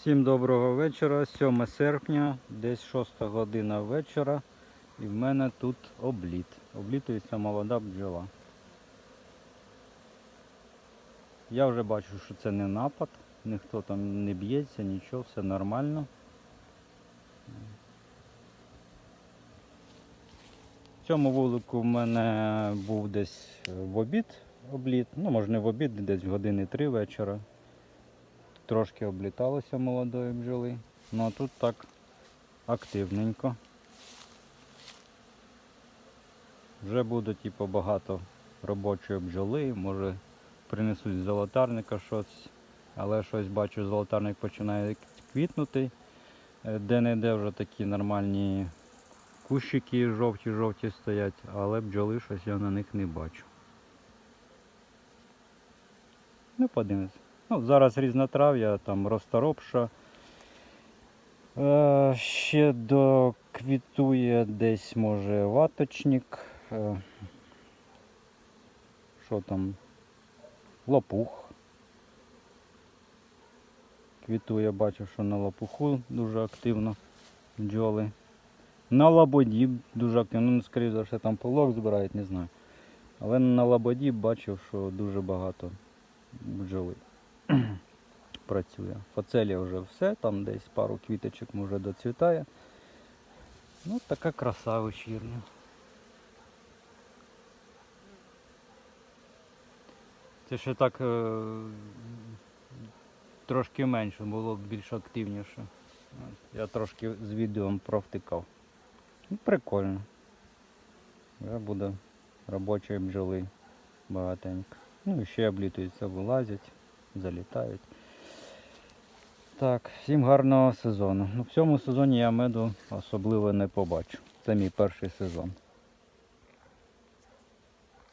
Всім доброго вечора. 7 серпня, десь 6 година вечора. І в мене тут обліт. Облітується молода бджола. Я вже бачу, що це не напад, ніхто там не б'ється, нічого, все нормально. В цьому вулику в мене був десь в обід обліт. Ну, може не в обід, десь в години три вечора. Трошки обліталося молодої бджоли. Ну а тут так активненько. Вже буде типу, багато робочої бджоли, може принесуть з золотарника щось, але щось бачу, золотарник починає квітнути. Е, Де-не-де вже такі нормальні кущики жовті-жовті стоять, але бджоли щось я на них не бачу. Ну, подивимось. Ну, зараз різнотрав'я, там розторопша. Е, ще доквітує десь може ваточник. Е, що там? Лопух. Квітує, бачу, що на лопуху дуже активно бджоли. На лабоді дуже активно, ну, скоріше за все там полок збирають, не знаю. Але на лабоді бачив, що дуже багато бджоли працює. Фацелія вже все, там десь пару квіточок може доцвітає. Ну, така краса вечірня. Це ще так е, трошки менше, було б більш активніше. Я трошки з відео провтикав. Ну, прикольно. Вже буде робочої бджоли багатенько. Ну і ще облітуються, вилазять, залітають. Так, всім гарного сезону. Ну, в цьому сезоні я меду особливо не побачу. Це мій перший сезон.